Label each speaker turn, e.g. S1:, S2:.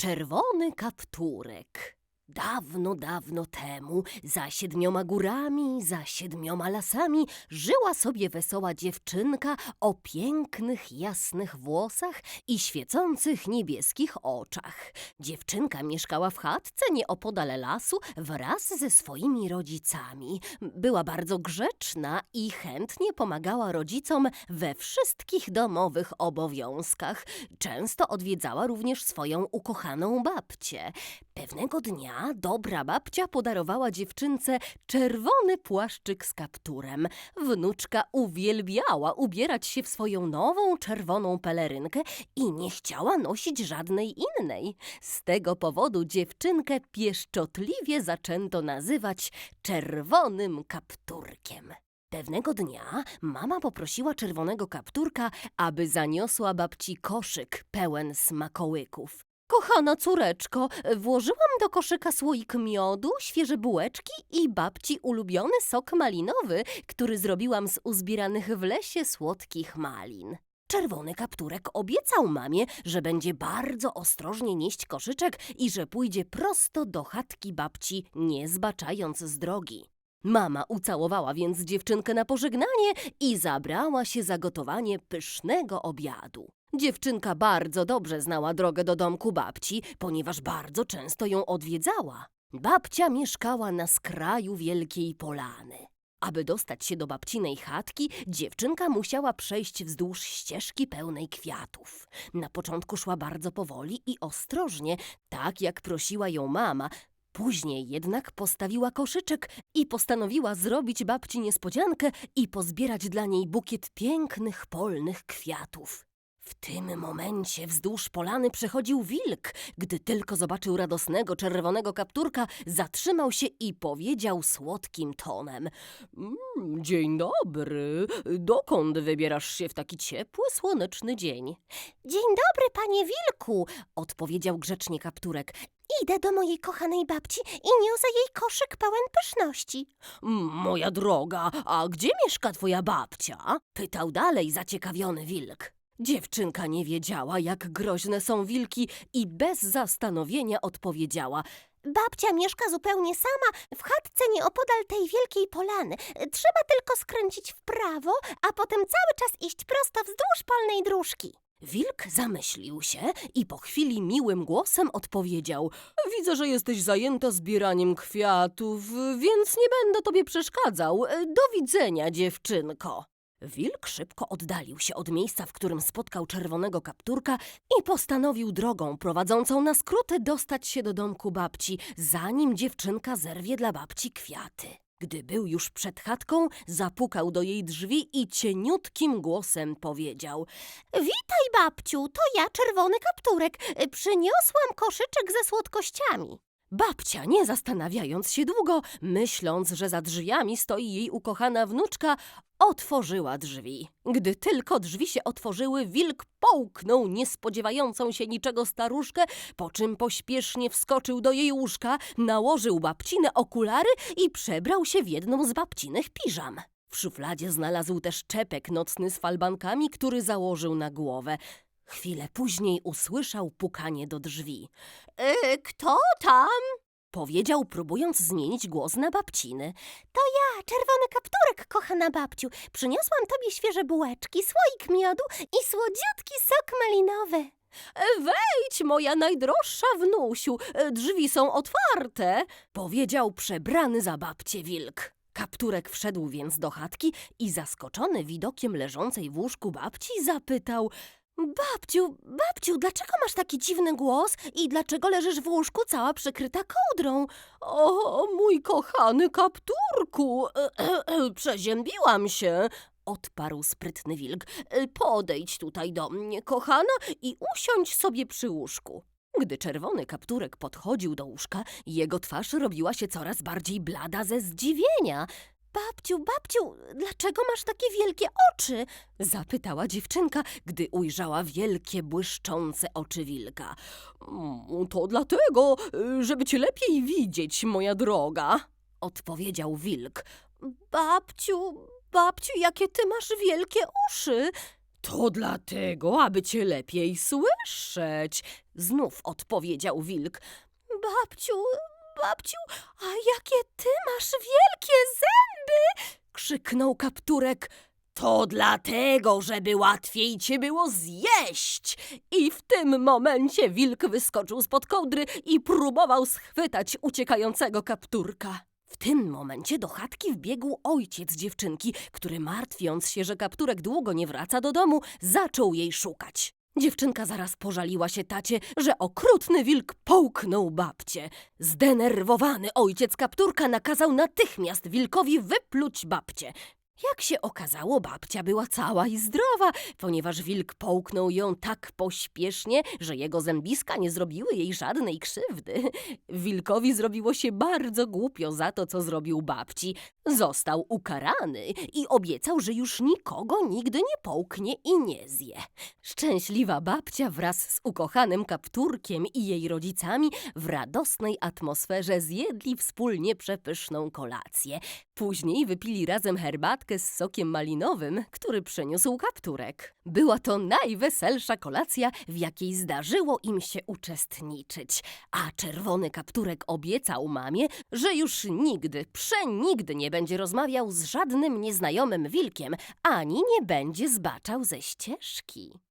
S1: Czerwony kapturek. Dawno, dawno temu, za siedmioma górami, za siedmioma lasami, żyła sobie wesoła dziewczynka o pięknych, jasnych włosach i świecących niebieskich oczach. Dziewczynka mieszkała w chatce nieopodal lasu wraz ze swoimi rodzicami. Była bardzo grzeczna i chętnie pomagała rodzicom we wszystkich domowych obowiązkach. Często odwiedzała również swoją ukochaną babcię. Pewnego dnia dobra babcia podarowała dziewczynce czerwony płaszczyk z kapturem. Wnuczka uwielbiała ubierać się w swoją nową czerwoną pelerynkę i nie chciała nosić żadnej innej. Z tego powodu dziewczynkę pieszczotliwie zaczęto nazywać czerwonym kapturkiem. Pewnego dnia mama poprosiła czerwonego kapturka, aby zaniosła babci koszyk pełen smakołyków. Kochana córeczko, włożyłam do koszyka słoik miodu, świeże bułeczki i babci ulubiony sok malinowy, który zrobiłam z uzbieranych w lesie słodkich malin. Czerwony kapturek obiecał mamie, że będzie bardzo ostrożnie nieść koszyczek i że pójdzie prosto do chatki babci, nie zbaczając z drogi. Mama ucałowała więc dziewczynkę na pożegnanie i zabrała się za gotowanie pysznego obiadu. Dziewczynka bardzo dobrze znała drogę do domku babci, ponieważ bardzo często ją odwiedzała. Babcia mieszkała na skraju wielkiej polany. Aby dostać się do babcinej chatki, dziewczynka musiała przejść wzdłuż ścieżki pełnej kwiatów. Na początku szła bardzo powoli i ostrożnie, tak jak prosiła ją mama. Później jednak postawiła koszyczek i postanowiła zrobić babci niespodziankę i pozbierać dla niej bukiet pięknych polnych kwiatów. W tym momencie wzdłuż polany przechodził wilk. Gdy tylko zobaczył radosnego czerwonego kapturka, zatrzymał się i powiedział słodkim tonem: "Mm, Dzień dobry. Dokąd wybierasz się w taki ciepły, słoneczny dzień? Dzień dobry, panie wilku, odpowiedział grzecznie kapturek. Idę do mojej kochanej babci i niosę jej koszyk pełen pyszności. Moja droga, a gdzie mieszka twoja babcia? Pytał dalej zaciekawiony wilk. Dziewczynka nie wiedziała, jak groźne są wilki i bez zastanowienia odpowiedziała. Babcia mieszka zupełnie sama w chatce nieopodal tej wielkiej polany. Trzeba tylko skręcić w prawo, a potem cały czas iść prosto wzdłuż polnej dróżki. Wilk zamyślił się i po chwili miłym głosem odpowiedział: Widzę, że jesteś zajęta zbieraniem kwiatów, więc nie będę tobie przeszkadzał. Do widzenia, dziewczynko. Wilk szybko oddalił się od miejsca, w którym spotkał czerwonego kapturka i postanowił drogą prowadzącą na skróty dostać się do domku babci, zanim dziewczynka zerwie dla babci kwiaty. Gdy był już przed chatką, zapukał do jej drzwi i cieniutkim głosem powiedział: Witaj, babciu, to ja, czerwony kapturek. Przyniosłam koszyczek ze słodkościami. Babcia, nie zastanawiając się długo, myśląc, że za drzwiami stoi jej ukochana wnuczka, otworzyła drzwi. Gdy tylko drzwi się otworzyły, wilk połknął niespodziewającą się niczego staruszkę, po czym pośpiesznie wskoczył do jej łóżka, nałożył babcine okulary i przebrał się w jedną z babcinych piżam. W szufladzie znalazł też czepek nocny z falbankami, który założył na głowę. Chwilę później usłyszał pukanie do drzwi. E, kto tam? Powiedział, próbując zmienić głos na babciny. To ja, czerwony kapturek, kochana babciu. Przyniosłam tobie świeże bułeczki, słoik miodu i słodziutki sok malinowy. Wejdź, moja najdroższa wnusiu, drzwi są otwarte, powiedział przebrany za babcię wilk. Kapturek wszedł więc do chatki i zaskoczony widokiem leżącej w łóżku babci zapytał Babciu, babciu, dlaczego masz taki dziwny głos i dlaczego leżysz w łóżku cała przykryta kołdrą? O, mój kochany kapturku, przeziębiłam się, odparł sprytny wilk. Podejdź tutaj do mnie, kochana, i usiądź sobie przy łóżku. Gdy czerwony kapturek podchodził do łóżka, jego twarz robiła się coraz bardziej blada ze zdziwienia. Babciu, babciu, dlaczego masz takie wielkie oczy? Zapytała dziewczynka, gdy ujrzała wielkie, błyszczące oczy wilka. "Mm, To dlatego, żeby cię lepiej widzieć, moja droga, odpowiedział wilk. Babciu, babciu, jakie ty masz wielkie uszy? To dlatego, aby cię lepiej słyszeć, znów odpowiedział wilk. Babciu, babciu, a jakie ty masz wielkie zęby! krzyknął kapturek. To dlatego, żeby łatwiej cię było zjeść. I w tym momencie wilk wyskoczył spod kołdry i próbował schwytać uciekającego kapturka. W tym momencie do chatki wbiegł ojciec dziewczynki, który martwiąc się, że kapturek długo nie wraca do domu, zaczął jej szukać. Dziewczynka zaraz pożaliła się tacie, że okrutny wilk połknął babcię. Zdenerwowany ojciec kapturka nakazał natychmiast wilkowi wypluć babcię. Jak się okazało, babcia była cała i zdrowa, ponieważ wilk połknął ją tak pośpiesznie, że jego zębiska nie zrobiły jej żadnej krzywdy. Wilkowi zrobiło się bardzo głupio za to, co zrobił babci. Został ukarany i obiecał, że już nikogo nigdy nie połknie i nie zje. Szczęśliwa babcia wraz z ukochanym kapturkiem i jej rodzicami w radosnej atmosferze zjedli wspólnie przepyszną kolację. Później wypili razem z sokiem malinowym, który przyniósł kapturek. Była to najweselsza kolacja, w jakiej zdarzyło im się uczestniczyć. A czerwony kapturek obiecał mamie, że już nigdy, przenigdy nie będzie rozmawiał z żadnym nieznajomym wilkiem, ani nie będzie zbaczał ze ścieżki.